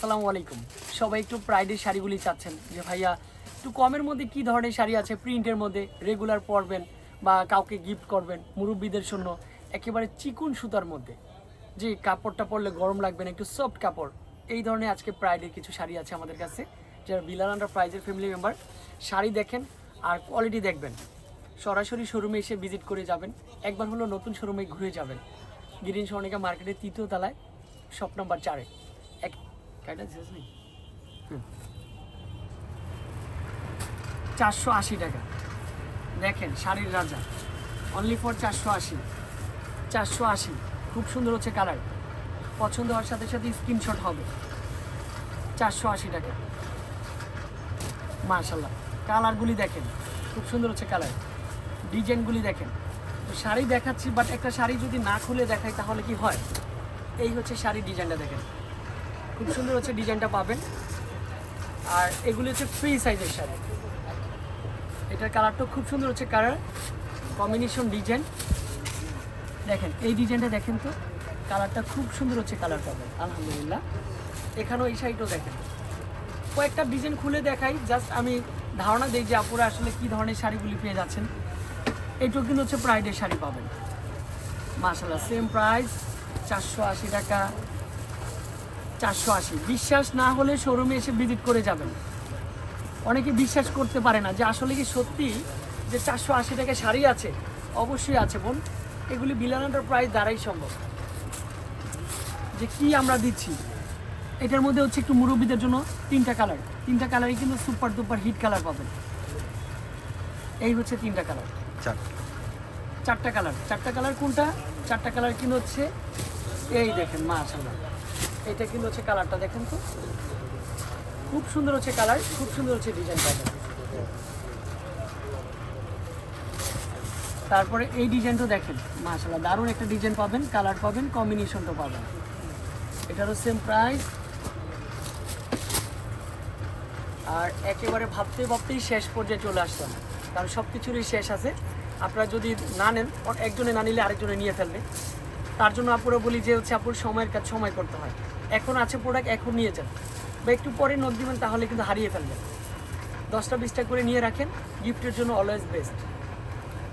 আসসালামু আলাইকুম। সবাই একটু প্রাইডের শাড়িগুলি চাচ্ছেন। যে ভাইয়া, একটু কমের মধ্যে কি ধরনের শাড়ি আছে? প্রিন্টের মধ্যে রেগুলার পরবেন বা কাউকে গিফট করবেন মুরব্বীদের জন্য একেবারে চিকুন সুতার মধ্যে। যে কাপড়টা পরলে গরম লাগবে না, একটু সফট কাপড়। এই ধরনের আজকে প্রাইডের কিছু শাড়ি আছে আমাদের কাছে। যারা বিলাল আন্ডার প্রাইজের ফ্যামিলি মেম্বার শাড়ি দেখেন আর কোয়ালিটি দেখবেন। সরাসরি শোরুমে এসে ভিজিট করে যাবেন। একবার হলো নতুন শোরুমে ঘুরে যাবেন। গিরিন স্বর্ণিকা মার্কেটের তৃতীয় তলায় শপ নাম্বার চারে। এক চারশো আশি টাকা। দেখেন শাড়ির রাজা। অনলি ফর চারশো আশি। চারশো আশি। খুব সুন্দর হচ্ছে কালার পছন্দ হওয়ার সাথে সাথে স্ক্রিনশট হবে। চারশো আশি টাকা। মার্শাল্লাহ কালারগুলি দেখেন। খুব সুন্দর হচ্ছে কালার ডিজাইনগুলি দেখেন। তো শাড়ি দেখাচ্ছি বাট একটা শাড়ি যদি না খুলে দেখাই তাহলে কি হয়? এই হচ্ছে শাড়ির ডিজাইনটা দেখেন। খুব সুন্দর হচ্ছে ডিজাইনটা পাবেন। আর এগুলি হচ্ছে ফ্রি সাইজের শাড়ি। এটার কালারটা খুব সুন্দর হচ্ছে কালার কম্বিনেশন ডিজাইন দেখেন, এই ডিজাইনটা দেখেন তো, কালারটা খুব সুন্দর হচ্ছে কালার পাবেন, আলহামদুলিল্লাহ। এখানেও এই শাড়িটাও দেখেন। কয়েকটা ডিজাইন খুলে দেখাই জাস্ট আমি ধারণা দিই যে আপুরা আসলে কি ধরনের শাড়িগুলি পেয়ে যাচ্ছেন। এইটুকু কিন্তু হচ্ছে প্রাইডের শাড়ি পাবেন। মাসাল্লাহ সেম প্রাইস চারশো আশি টাকা চারশো আশি। বিশ্বাস না হলে শোরুমে এসে ভিজিট করে যাবেন। অনেকে বিশ্বাস করতে পারে না যে আসলে কি সত্যি যে চারশো আশি টাকা শাড়ি আছে? অবশ্যই আছে বোন। এগুলি বিলানাটার প্রাইস দ্বারাই সম্ভব। যে কি আমরা দিচ্ছি? এটার মধ্যে হচ্ছে একটু মুরব্বীদের জন্য তিনটা কালার তিনটা কালারই কিন্তু সুপার দুপার হিট কালার পাবেন। এই হচ্ছে তিনটা কালার চার। চারটা কালার চারটা কালার কোনটা? চারটা কালার কিন্তু হচ্ছে এই দেখেন মা মাশাআল্লাহ। এটা কিন্তু হচ্ছে কালারটা দেখেন তো। খুব সুন্দর হচ্ছে কালার, খুব সুন্দর হচ্ছে ডিজাইনটা তারপরে এই ডিজাইনটা দেখেন, মাশাআল্লাহ, দারুণ একটা ডিজাইন পাবেন কালার পাবেন কম্বিনেশনটা পাবেন। এটারও সেম প্রাইস আর একেবারে ভাবতে ভাবতেই শেষ পর্যায়ে চলে আসতাম কারণ সব কিছুরই শেষ আছে। আপনারা যদি না নেন, একজনে না নিলে আরেকজনে নিয়ে ফেলবে। তার জন্য আপুরা বলি যে হচ্ছে আপুর সময়ের কাজ সময় করতে হয়। এখন আছে প্রোডাক্ট এখন নিয়ে যান। বা একটু পরে নোট দিবেন, তাহলে কিন্তু হারিয়ে ফেলবেন। দশটা, বিশটা করে নিয়ে রাখেন গিফটের জন্য অলওয়েজ বেস্ট